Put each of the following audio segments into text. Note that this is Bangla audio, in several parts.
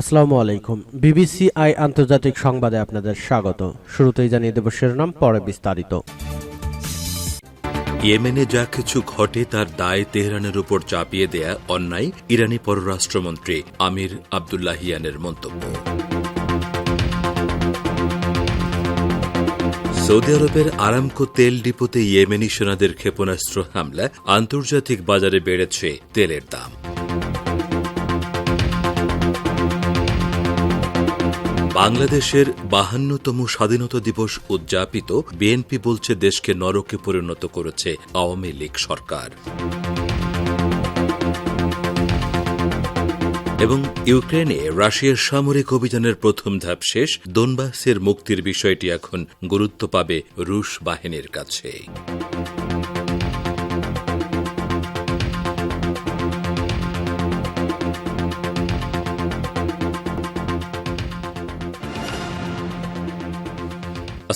আসসালামু আলাইকুম। বিবিসি আই আন্তর্জাতিক সংবাদে আপনাদের স্বাগত। শুরুতেই জানিয়ে দেব শিরোনাম, পরে বিস্তারিত। ইয়েমেনে যা কিছু ঘটে তার দায় তেহরানের উপর চাপিয়ে দেয়া অন্যায় ইরানি পররাষ্ট্রমন্ত্রী আমির আবদুল্লাহিয়ানের মন্তব্য। সৌদি আরবের আরামকো তেল ডিপোতে ইয়েমেনি সেনাদের ক্ষেপণাস্ত্র হামলা আন্তর্জাতিক বাজারে বেড়েছে তেলের দাম। বাংলাদেশের বাহান্নতম স্বাধীনতা দিবস উদযাপিত বিএনপি বলছে দেশকে নরকে পরিণত করেছে আওয়ামী লীগ সরকার। এবং ইউক্রেনে রাশিয়ার সামরিক অভিযানের প্রথম ধাপ শেষ, দোনবাসের মুক্তির বিষয়টি এখন গুরুত্ব পাবে রুশ বাহিনীর কাছে।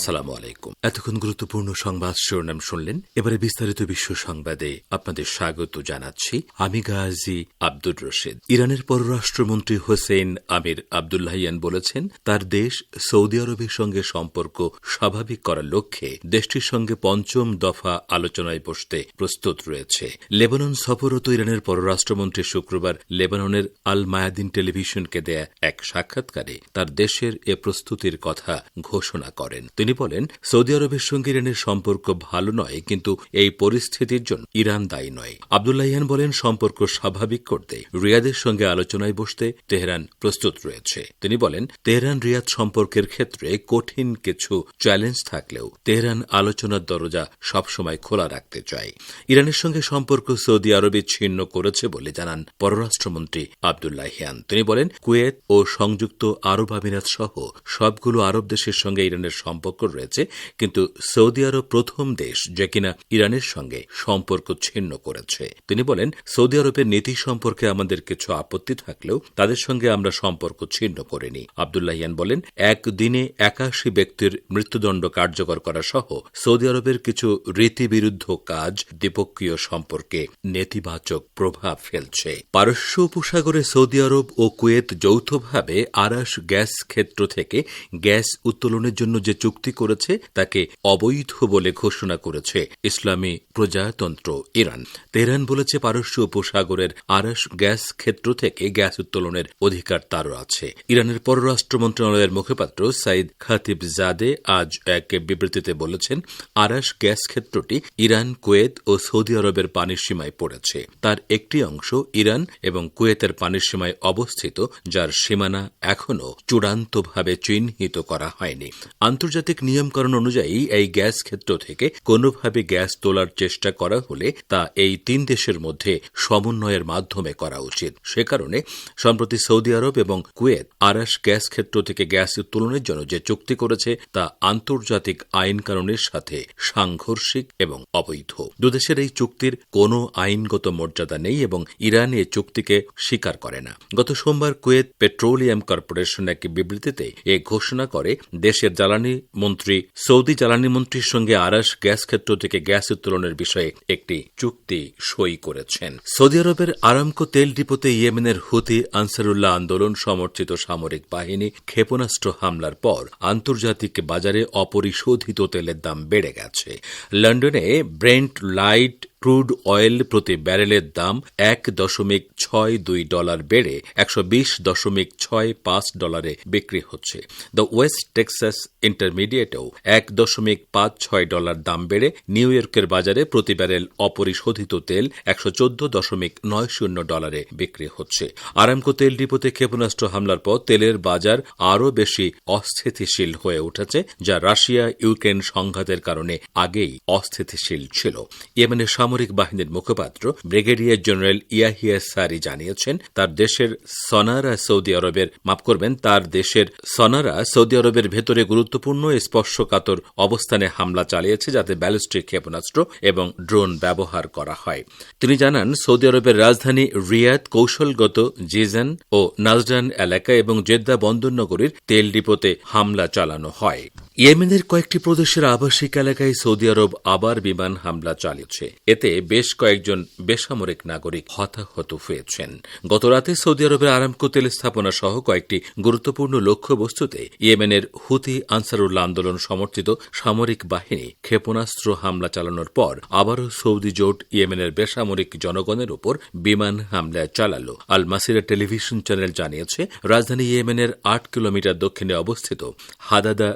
আসসালামু আলাইকুম। এতক্ষণ গুরুত্বপূর্ণ সংবাদ শিরোনাম শুনলেন। এবারে বিস্তারিত বিশ্ব সংবাদে আপনাদের স্বাগত জানাচ্ছি আমি গাজী আব্দুর রশিদ। ইরানের পররাষ্ট্রমন্ত্রী হোসেন আমির আবদুল্লাহিয়ান বলেছেন, তার দেশ সৌদি আরবের সঙ্গে সম্পর্ক স্বাভাবিক করার লক্ষ্যে দেশটির সঙ্গে পঞ্চম দফা আলোচনায় বসতে প্রস্তুত রয়েছে। লেবানন সফররত ইরানের পররাষ্ট্রমন্ত্রী শুক্রবার লেবাননের আল মায়াদিন টেলিভিশনকে দেয়া এক সাক্ষাৎকারে তার দেশের এ প্রস্তুতির কথা ঘোষণা করেন। তিনি বলেন, সৌদি আরবের সঙ্গে ইরানের সম্পর্ক ভালো নয়, কিন্তু এই পরিস্থিতির জন্য ইরান দায়ী নয়। আবদুল্লাহিয়ান বলেন, সম্পর্ক স্বাভাবিক করতে রিয়াদের সঙ্গে আলোচনায় বসতে তেহরান প্রস্তুত রয়েছে। তিনি বলেন, তেহরান রিয়াদ সম্পর্কের ক্ষেত্রে কঠিন কিছু চ্যালেঞ্জ থাকলেও তেহরান আলোচনার দরজা সবসময় খোলা রাখতে চায়। ইরানের সঙ্গে সম্পর্ক সৌদি আরবে ছিন্ন করেছে বলে জানান পররাষ্ট্রমন্ত্রী আবদুল্লাহিয়ান তিনি বলেন, কুয়েত ও সংযুক্ত আরব আমিরাত সহ সবগুলো আরব দেশের সঙ্গে ইরানের সম্পর্ক রয়েছে কিন্তু সৌদি আরব প্রথম দেশ যে কিনা ইরানের সঙ্গে সম্পর্ক ছিন্ন করেছে। তিনি বলেন, সৌদি আরবের নীতি সম্পর্কে আমাদের কিছু আপত্তি থাকলেও তাদের সঙ্গে আমরা সম্পর্ক ছিন্ন করিনি। আবদুল্লাহিয়ান বলেন, একদিনে একাশি ব্যক্তির মৃত্যুদণ্ড কার্যকর করা সহ সৌদি আরবের কিছু রীতিবিরুদ্ধ কাজ দ্বিপক্ষীয় সম্পর্কে নেতিবাচক প্রভাব ফেলছে। পারস্য উপসাগরে সৌদি আরব ও কুয়েত যৌথভাবে আরাস গ্যাস ক্ষেত্র থেকে গ্যাস উত্তোলনের জন্য যে চুক্তি করেছে তাকে অবৈধ বলে ঘোষণা করেছে ইসলামী প্রজাতন্ত্র ইরান। তেহরান বলেছে পারস্য উপসাগরের আরাস গ্যাস ক্ষেত্র থেকে গ্যাস উত্তোলনের অধিকার তারও আছে। ইরানের পররাষ্ট্র মন্ত্রণালয়ের মুখপাত্র সাইদ খাতিব জাদে আজ এক বিবৃতিতে বলেছেন আরাস গ্যাস ক্ষেত্রটি ইরান, কুয়েত ও সৌদি আরবের পানির সীমায় পড়েছে। তার একটি অংশ ইরান এবং কুয়েতের পানির সীমায় অবস্থিত, যার সীমানা এখনও চূড়ান্তভাবে চিহ্নিত করা হয়নি। আন্তর্জাতিক নিয়মকরণ অনুযায়ী এই গ্যাস ক্ষেত্র থেকে কোনোভাবে গ্যাস তোলার চেষ্টা করা হলে তা এই তিন দেশের মধ্যে সমন্বয়ের মাধ্যমে করা উচিত। সে কারণে সম্প্রতি সৌদি আরব এবং কুয়েত আরাস গ্যাস ক্ষেত্র থেকে গ্যাস উত্তোলনের জন্য যে চুক্তি করেছে তা আন্তর্জাতিক আইন কানুনের সাথে সাংঘর্ষিক এবং অবৈধ। দুদেশের এই চুক্তির কোনো আইনগত মর্যাদা নেই এবং ইরান এ চুক্তিকে স্বীকার করে না। গত সোমবার কুয়েত পেট্রোলিয়াম কর্পোরেশন এক বিবৃতিতে এ ঘোষণা করে, দেশের জ্বালানি মন্ত্রী সৌদি জ্বালানি মন্ত্রীর সঙ্গে আরাস গ্যাস ক্ষেত্র থেকে গ্যাস উত্তোলনের বিষয়ে একটি চুক্তি সই করেছেন। সৌদি আরবের আরামকো তেল ডিপোতে ইয়েমেনের হুতি আনসারুল্লাহ আন্দোলন সমর্থিত সামরিক বাহিনী ক্ষেপণাস্ত্র হামলার পর আন্তর্জাতিক বাজারে অপরিশোধিত তেলের দাম বেড়ে গেছে। লন্ডনে ব্রেন্ট লাইট ক্রুড অয়েল প্রতি ব্যারেলের দাম এক দশমিক ছয় দুই ডলার বেড়ে একশো বিশ দশমিক ছয় পাঁচ ডলারে বিক্রি হচ্ছে। দ্য ওয়েস্ট টেক্সাস ইন্টারমিডিয়েটেও এক দশমিক পাঁচ ছয় ডলার দাম বেড়ে নিউ ইয়র্কের বাজারে প্রতি ব্যারেল অপরিশোধিত তেল একশো চোদ্দ দশমিক নয় শূন্য ডলারে বিক্রি হচ্ছে। আরামকো তেল ডিপোতে ক্ষেপণাস্ত্র হামলার পর তেলের বাজার আরও বেশি অস্থিতিশীল হয়ে উঠেছে, যা রাশিয়া ইউক্রেন সংঘাতের কারণে আগেই অস্থিতিশীল ছিল। ইয়েমেনের বাহিনীর মুখপাত্র ব্রিগেডিয়ার জেনারেল ইয়াহিয়া সারি জানিয়েছেন, তার দেশের সনারা সৌদি আরবের, মাফ করবেন, তার দেশের সনারা সৌদি আরবের ভেতরে গুরুত্বপূর্ণ স্পর্শকাতর অবস্থানে হামলা চালিয়েছে যাতে ব্যালিস্টিক ক্ষেপণাস্ত্র এবং ড্রোন ব্যবহার করা হয়। তিনি জানান, সৌদি আরবের রাজধানী রিয়াদ কৌশলগত জিজান ও নাজডান এলাকা এবং জেদ্দা বন্দরনগরীর তেল ডিপোতে হামলা চালানো হয়। ইয়েমেনের কয়েকটি প্রদেশের আবাসিক এলাকায় সৌদি আরব আবার বিমান হামলা চালিয়েছে। এতে বেশ কয়েকজন বেসামরিক নাগরিক হতাহত হয়েছেন। গতরাতে সৌদি আরবের আরামকো তেল স্থাপনা সহ কয়েকটি গুরুত্বপূর্ণ লক্ষ্যবস্তুতে ইয়েমেনের হুতি আনসারুল্লাহ আন্দোলন সমর্থিত সামরিক বাহিনী ক্ষেপণাস্ত্র হামলা চালানোর পর আবারও সৌদি জোট ইয়েমেনের বেসামরিক জনগণের উপর বিমান হামলা চালাল। আল মাসিরা টেলিভিশন চ্যানেল জানিয়েছে, রাজধানী ইয়েমেনের আট কিলোমিটার দক্ষিণে অবস্থিত হাদাদা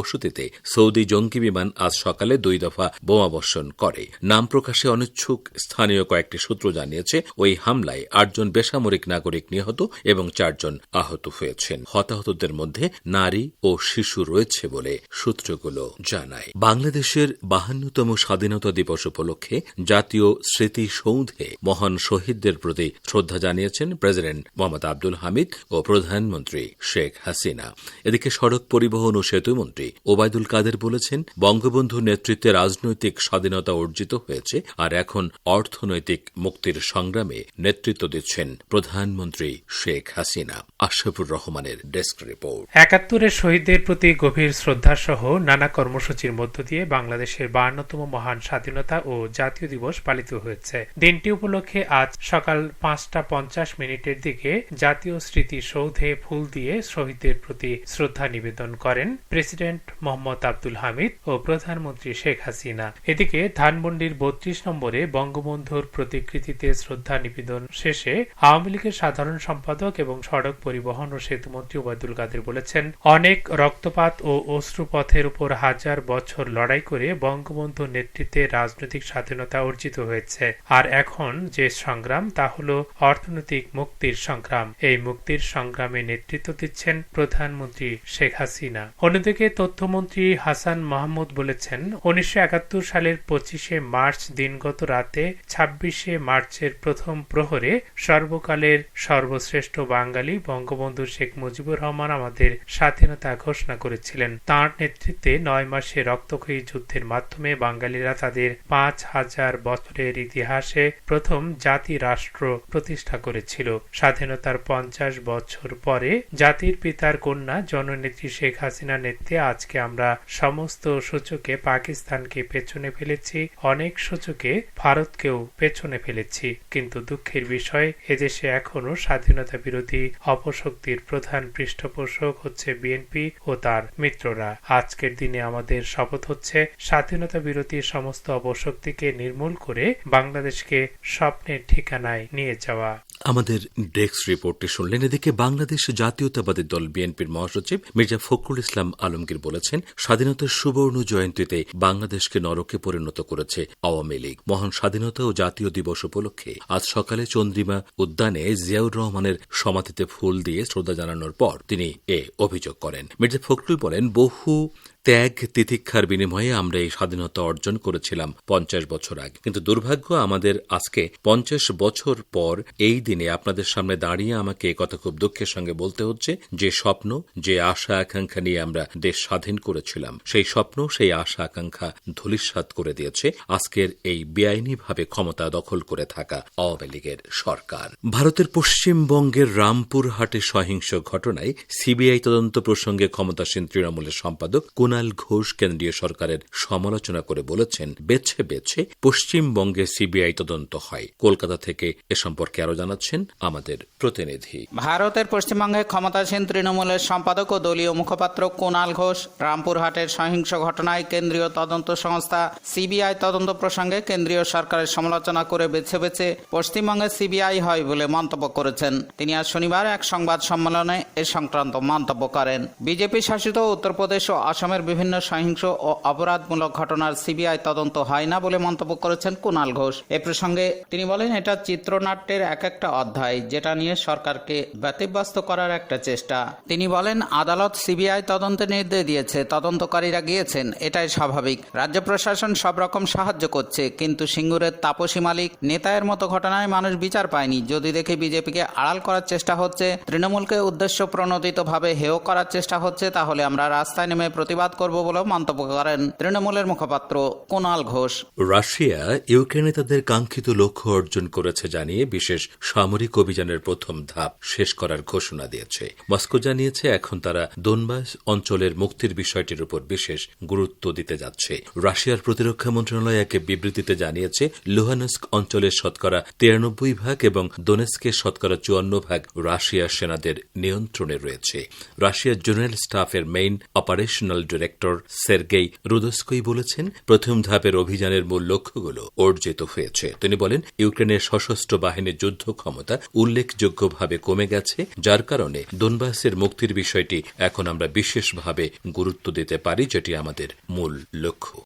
জনবসতিতে সৌদি জঙ্গি বিমান আজ সকালে দুই দফা বোমাবর্ষণ করে। নাম প্রকাশে অনিচ্ছুক স্থানীয় কয়েকটি সূত্র জানিয়েছে, ওই হামলায় আটজন বেসামরিক নাগরিক নিহত এবং চারজন আহত হয়েছেন। হতাহতদের মধ্যে নারী ও শিশু রয়েছে বলে সূত্রগুলো জানায়। বাংলাদেশের বাহান্নতম স্বাধীনতা দিবস উপলক্ষে জাতীয় স্মৃতিসৌধে মহান শহীদদের প্রতি শ্রদ্ধা জানিয়েছেন প্রেসিডেন্ট মোহাম্মদ আব্দুল হামিদ ও প্রধানমন্ত্রী শেখ হাসিনা। এদিকে সড়ক পরিবহন ও সেতুমন্ত্রী ওবায়দুল কাদের বলেছেন বঙ্গবন্ধুর নেতৃত্বে রাজনৈতিক স্বাধীনতা অর্জিত হয়েছে আর এখন অর্থনৈতিক মুক্তির সংগ্রামে নেতৃত্ব দিচ্ছেন প্রধানমন্ত্রী শেখ হাসিনা। আশরাফুর রহমানের ডেস্ক রিপোর্ট। একাত্তরের শহীদদের প্রতি গভীর শ্রদ্ধাসহ নানা কর্মসূচির মধ্য দিয়ে বাংলাদেশের বায়ান্নতম মহান স্বাধীনতা ও জাতীয় দিবস পালিত হয়েছে। দিনটি উপলক্ষে আজ সকাল পাঁচটা পঞ্চাশ মিনিটের দিকে জাতীয় স্মৃতি সৌধে ফুল দিয়ে শহীদদের প্রতি শ্রদ্ধা নিবেদন করেন প্রেসিডেন্ট মোহাম্মদ আব্দুল হামিদ ও প্রধানমন্ত্রী শেখ হাসিনা। এদিকে ধানমন্ডির বত্রিশ নম্বরে বঙ্গবন্ধুর প্রতিকৃতিতে শ্রদ্ধা নিবেদন শেষে আওয়ামী লীগের সাধারণ সম্পাদক এবং সড়ক পরিবহন ও সেতুমন্ত্রী ওবায়দুল কাদের বলেছেন, অনেক রক্তপাত ও অশ্রুপথের উপর হাজার বছর লড়াই করে বঙ্গবন্ধুর নেতৃত্বে রাজনৈতিক স্বাধীনতা অর্জিত হয়েছে। আর এখন যে সংগ্রাম, তা হল অর্থনৈতিক মুক্তির সংগ্রাম। এই মুক্তির সংগ্রামে নেতৃত্ব দিচ্ছেন প্রধানমন্ত্রী শেখ হাসিনা। অন্যদিকে তথ্যমন্ত্রী হাসান মাহমুদ বলেছেন, উনিশশো একাত্তর সালের পঁচিশে মার্চ দিনগত রাতে ছাব্বিশে মার্চের প্রথম প্রহরে সর্বকালের সর্বশ্রেষ্ঠ বাঙালি বঙ্গবন্ধু শেখ মুজিবুর রহমান আমাদের স্বাধীনতা ঘোষণা করেছিলেন। তাঁর নেতৃত্বে নয় মাসে রক্তক্ষয়ী যুদ্ধের মাধ্যমে বাঙালিরা তাদের পাঁচ হাজার বছরের ইতিহাসে প্রথম জাতি রাষ্ট্র প্রতিষ্ঠা করেছিল। স্বাধীনতার পঞ্চাশ বছর পরে জাতির পিতার কন্যা জননেত্রী শেখ হাসিনার নেতৃত্বে আজকে আমরা সমস্ত সূচকে পাকিস্তানকে পেছনে ফেলেছি, অনেক সূচকে ভারতকেও পেছনে ফেলেছি। কিন্তু দুঃখের বিষয় এদেশে এখনও স্বাধীনতা বিরোধী অপশক্তির প্রধান পৃষ্ঠপোষক হচ্ছে বিএনপি ও তার মিত্ররা। আজকের দিনে আমাদের শপথ হচ্ছে, স্বাধীনতা বিরোধী সমস্ত অপশক্তিকে নির্মূল করে বাংলাদেশকে স্বপ্নের ঠিকানায় নিয়ে যাওয়া। আমাদের ডেস্ক রিপোর্টটি শুনলেন এদিকে বাংলাদেশ জাতীয়তাবাদী দল বিএনপির মহাসচিব মির্জা ফখরুল ইসলাম আলমগীর বলেছেন স্বাধীনতার সুবর্ণ জয়ন্তীতে বাংলাদেশকে নরকে পরিণত করেছে আওয়ামী লীগ। মহান স্বাধীনতা ও জাতীয় দিবস উপলক্ষে আজ সকালে চন্দ্রিমা উদ্যানে জিয়াউর রহমানের সমাধিতে ফুল দিয়ে শ্রদ্ধা জানানোর পর তিনি এ অভিযোগ করেন। মির্জা ফখরুল বলেন, বহু ত্যাগ, তিতিক্ষার বিনিময়ে আমরা এই স্বাধীনতা অর্জন করেছিলাম পঞ্চাশ বছর আগে। কিন্তু দুর্ভাগ্য আমাদের আজকে পঞ্চাশ বছর পর এই দিনে আপনাদের সামনে দাঁড়িয়ে আমাকে কথা খুব দুঃখের সঙ্গে বলতে হচ্ছে, যে স্বপ্ন, যে আশা আকাঙ্ক্ষা নিয়ে আমরা দেশ স্বাধীন করেছিলাম, সেই স্বপ্ন, সেই আশা আকাঙ্ক্ষা ধূলিসাৎ করে দিয়েছে আজকের এই বেআইনিভাবে ক্ষমতা দখল করে থাকা আওয়ামী লীগের সরকার। ভারতের পশ্চিমবঙ্গের রামপুরহাটে সহিংস ঘটনায় সিবিআই তদন্ত প্রসঙ্গে ক্ষমতাসীন তৃণমূলের সম্পাদক কুনাল ঘোষ কেন্দ্রীয় সরকারের সমালোচনা করে বলেছেন, বেছে বেছে পশ্চিমবঙ্গে সিবিআই তদন্ত হয়। কলকাতা থেকে এ সম্পর্কে আরও জানাচ্ছেন আমাদের প্রতিনিধি। ভারতের পশ্চিমবঙ্গে ক্ষমতাসীন তৃণমূলের সম্পাদক ও দলীয় মুখপাত্র কুণাল ঘোষ রামপুরহাটের সহিংস ঘটনায় কেন্দ্রীয় তদন্ত সংস্থা সিবিআই তদন্ত প্রসঙ্গে কেন্দ্রীয় সরকারের সমালোচনা করে বেছে বেছে পশ্চিমবঙ্গে সিবিআই হয় বলে মন্তব্য করেছেন। তিনি আজ শনিবার এক সংবাদ সম্মেলনে এ সংক্রান্ত মন্তব্য করেন। বিজেপি শাসিত উত্তরপ্রদেশ ও আসামের বিভিন্ন সহিংস ও অপরাধমূলক ঘটনার সিবিআই তদন্ত হয় না বলে মন্তব্য করেছেন কুণাল ঘোষ। এ প্রসঙ্গে তিনি বলেন, এটা চিত্রনাট্যের এক একটা অধ্যায়, যেটা নিয়ে সরকারকে ব্যতিব্যস্ত করার একটা চেষ্টা। তিনি বলেন, আদালত সিবিআই তদন্তে নির্দেশ দিয়েছে, তদন্তকারীরা গিয়েছেন, এটাই স্বাভাবিক। রাজ্য প্রশাসন সব রকম সাহায্য করছে, কিন্তু সিঙ্গুরের তাপসী মালিক নেতায়ের মতো ঘটনায় মানুষ বিচার পায়নি। যদি দেখে বিজেপিকে আড়াল করার চেষ্টা হচ্ছে, তৃণমূলকে উদ্দেশ্য প্রণোদিতভাবে হেয় করার চেষ্টা হচ্ছে, তাহলে আমরা রাস্তায় নেমে প্রতিবাদ আত্মসাৎ করব বলে মন্তব্য করেন তৃণমূলের মুখপাত্র কুণাল ঘোষ। রাশিয়া ইউক্রেনে তাদের কাঙ্ক্ষিত লক্ষ্য অর্জন করেছে জানিয়ে বিশেষ সামরিক অভিযানের প্রথম ধাপ শেষ করার ঘোষণা দিয়েছে। মস্কো জানিয়েছে এখন তারা দোনবাস অঞ্চলের মুক্তির বিষয়টির উপর বিশেষ গুরুত্ব দিতে যাচ্ছে। রাশিয়ার প্রতিরক্ষা মন্ত্রণালয় এক বিবৃতিতে জানিয়েছে, লোহানস্ক অঞ্চলের শতকরা তিরানব্বই ভাগ এবং দোনেস্কের শতকরা চুয়ান্ন ভাগ রাশিয়ার সেনাদের নিয়ন্ত্রণে রয়েছে। রাশিয়ার জেনারেল স্টাফের main operational director Sergei Rudskoy বলেছেন, প্রথম ধাপের অভিযানের মূল লক্ষ্যগুলো অর্জিত হয়েছে। তিনি বলেন, ইউক্রেনের সশস্ত্র বাহিনীর যুদ্ধ ক্ষমতা উল্লেখযোগ্যভাবে কমে গেছে, যার কারণে দোনবাসের মুক্তির বিষয়টি এখন আমরা বিশেষভাবে গুরুত্ব দিতে পারি, যেটি আমাদের মূল লক্ষ্য।